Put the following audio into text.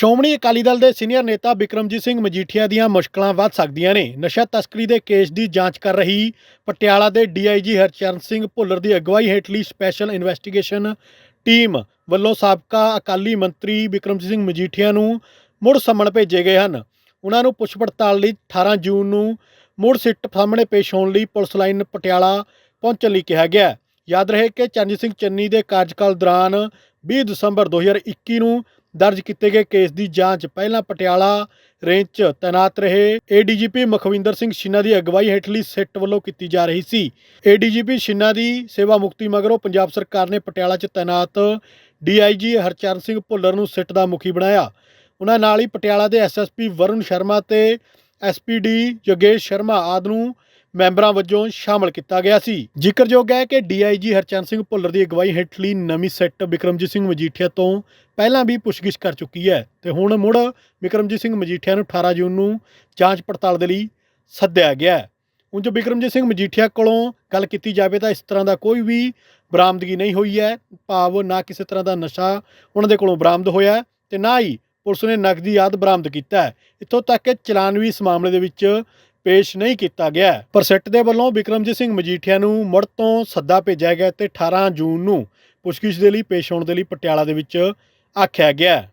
ਸ਼੍ਰੋਮਣੀ ਅਕਾਲੀ ਦਲ ਦੇ ਸੀਨੀਅਰ ਨੇਤਾ ਬਿਕਰਮਜੀਤ ਸਿੰਘ ਮਜੀਠੀਆ ਦੀਆਂ ਮੁਸ਼ਕਲਾਂ ਵੱਧ ਸਕਦੀਆਂ ਨੇ ਨਸ਼ਾ ਤਸਕਰੀ ਦੇ ਕੇਸ ਦੀ ਜਾਂਚ ਕਰ ਰਹੀ ਪਟਿਆਲਾ ਦੇ ਡੀਆਈਜੀ ਹਰਚਰਨ ਸਿੰਘ ਭੁੱਲਰ ਦੀ ਅਗਵਾਈ ਹੇਠਲੀ ਸਪੈਸ਼ਲ ਇਨਵੈਸਟੀਗੇਸ਼ਨ ਟੀਮ ਵੱਲੋਂ ਸਾਬਕਾ ਅਕਾਲੀ ਮੰਤਰੀ ਬਿਕਰਮਜੀਤ ਸਿੰਘ ਮਜੀਠੀਆ ਨੂੰ ਮੁੜ ਸੰਮਣ ਭੇਜੇ ਗਏ ਹਨ ਉਹਨਾਂ ਨੂੰ ਪੁੱਛ ਪੜਤਾਲ ਲਈ 18 ਜੂਨ ਨੂੰ ਮੁੜ ਸਿੱਟ ਸਾਹਮਣੇ ਪੇਸ਼ ਹੋਣ ਲਈ ਪੁਲਿਸ ਲਾਈਨ ਪਟਿਆਲਾ ਪਹੁੰਚਣ ਲਈ ਕਿਹਾ ਗਿਆ ਹੈ। ਯਾਦ ਰਹੇ ਕਿ ਚਰਨਜੀਤ ਸਿੰਘ ਚੰਨੀ ਦੇ ਕਾਰਜਕਾਲ ਦੌਰਾਨ 20 ਦਸੰਬਰ 2021 ਨੂੰ ਦਰਜ ਕੀਤੇ ਗਏ ਕੇਸ ਦੀ ਜਾਂਚ ਪਹਿਲਾਂ ਪਟਿਆਲਾ ਰੇਂਜ 'ਚ ਤੈਨਾਤ ਰਹੇ। ਏਡੀਜੀਪੀ ਮਖਵਿੰਦਰ ਸਿੰਘ ਛਿੰਨਾ ਦੀ ਅਗਵਾਈ ਹੇਠਲੀ ਸਿੱਟ ਵੱਲੋਂ ਕੀਤੀ ਜਾ ਰਹੀ ਸੀ। ਏਡੀਜੀਪੀ ਸ਼ਿੰਨਾ ਦੀ ਸੇਵਾ ਮੁਕਤੀ ਮਗਰੋਂ ਪੰਜਾਬ ਸਰਕਾਰ ਨੇ ਪਟਿਆਲਾ 'ਚ ਤੈਨਾਤ ਡੀਆਈਜੀ ਹਰਚਰਨ ਸਿੰਘ ਭੁੱਲਰ ਨੂੰ ਸਿੱਟ ਦਾ ਮੁਖੀ ਬਣਾਇਆ। ਉਹਨਾਂ ਨਾਲ ਹੀ ਪਟਿਆਲਾ ਦੇ ਐਸਐਸਪੀ ਵਰੁਣ ਸ਼ਰਮਾ ਤੇ ਐਸਪੀਡੀ ਯੋਗੇਸ਼ ਸ਼ਰਮਾ ਆਦਿ ਨੂੰ ਮੈਂਬਰਾਂ ਵਜੋਂ ਸ਼ਾਮਲ ਕੀਤਾ ਗਿਆ ਸੀ। ਜ਼ਿਕਰਯੋਗ ਹੈ ਕਿ ਡੀਆਈਜੀ ਹਰਚਰਨ ਸਿੰਘ ਭੁੱਲਰ ਦੀ ਅਗਵਾਈ ਹੇਠਲੀ ਨਵੀਂ ਸੈੱਟ ਬਿਕਰਮਜੀਤ ਸਿੰਘ ਮਜੀਠੀਆ ਤੋਂ ਪਹਿਲਾਂ ਵੀ ਪੁੱਛਗਿੱਛ ਕਰ ਚੁੱਕੀ ਹੈ ਤੇ ਹੁਣ ਮੁੜ ਬਿਕਰਮਜੀਤ ਸਿੰਘ ਮਜੀਠੀਆ ਨੂੰ 18 ਜੂਨ ਨੂੰ ਜਾਂਚ ਪੜਤਾਲ ਦੇ ਲਈ ਸੱਦਿਆ ਗਿਆ ਹੈ। ਉਂਝ ਬਿਕਰਮਜੀਤ ਸਿੰਘ ਮਜੀਠੀਆ ਕੋਲੋਂ ਗੱਲ ਕੀਤੀ ਜਾਵੇ ਤਾਂ ਇਸ ਤਰ੍ਹਾਂ ਦਾ ਕੋਈ ਵੀ ਬਰਾਮਦਗੀ ਨਹੀਂ ਹੋਈ ਹੈ। ਭਾਵ ਨਾ ਕਿਸੇ ਤਰ੍ਹਾਂ ਦਾ ਨਸ਼ਾ ਉਹਨਾਂ ਦੇ ਕੋਲੋਂ ਬਰਾਮਦ ਹੋਇਆ ਹੈ ਤੇ ਨਾ ਹੀ ਪੁਲਿਸ ਨੇ ਨਕਦੀ ਆਦ ਬਰਾਮਦ ਕੀਤਾ ਹੈ। ਇੱਥੋਂ ਤੱਕ ਕਿ ਚਲਾਨ ਵੀ ਇਸ ਮਾਮਲੇ ਦੇ ਵਿੱਚ ਪੇਸ਼ ਨਹੀਂ ਕੀਤਾ ਗਿਆ ਹੈ। ਪਰ ਸਿੱਟ ਦੇ ਵੱਲੋਂ ਬਿਕਰਮਜੀਤ ਸਿੰਘ ਮਜੀਠੀਆ ਨੂੰ ਮੁੜ ਤੋਂ ਸੱਦਾ ਭੇਜਿਆ ਗਿਆ ਤੇ 18 ਜੂਨ ਨੂੰ ਪੁੱਛਗਿੱਛ ਦੇ ਲਈ, ਪੇਸ਼ ਹੋਣ ਦੇ ਲਈ ਪਟਿਆਲਾ ਦੇ ਵਿੱਚ ਆਖਿਆ ਗਿਆ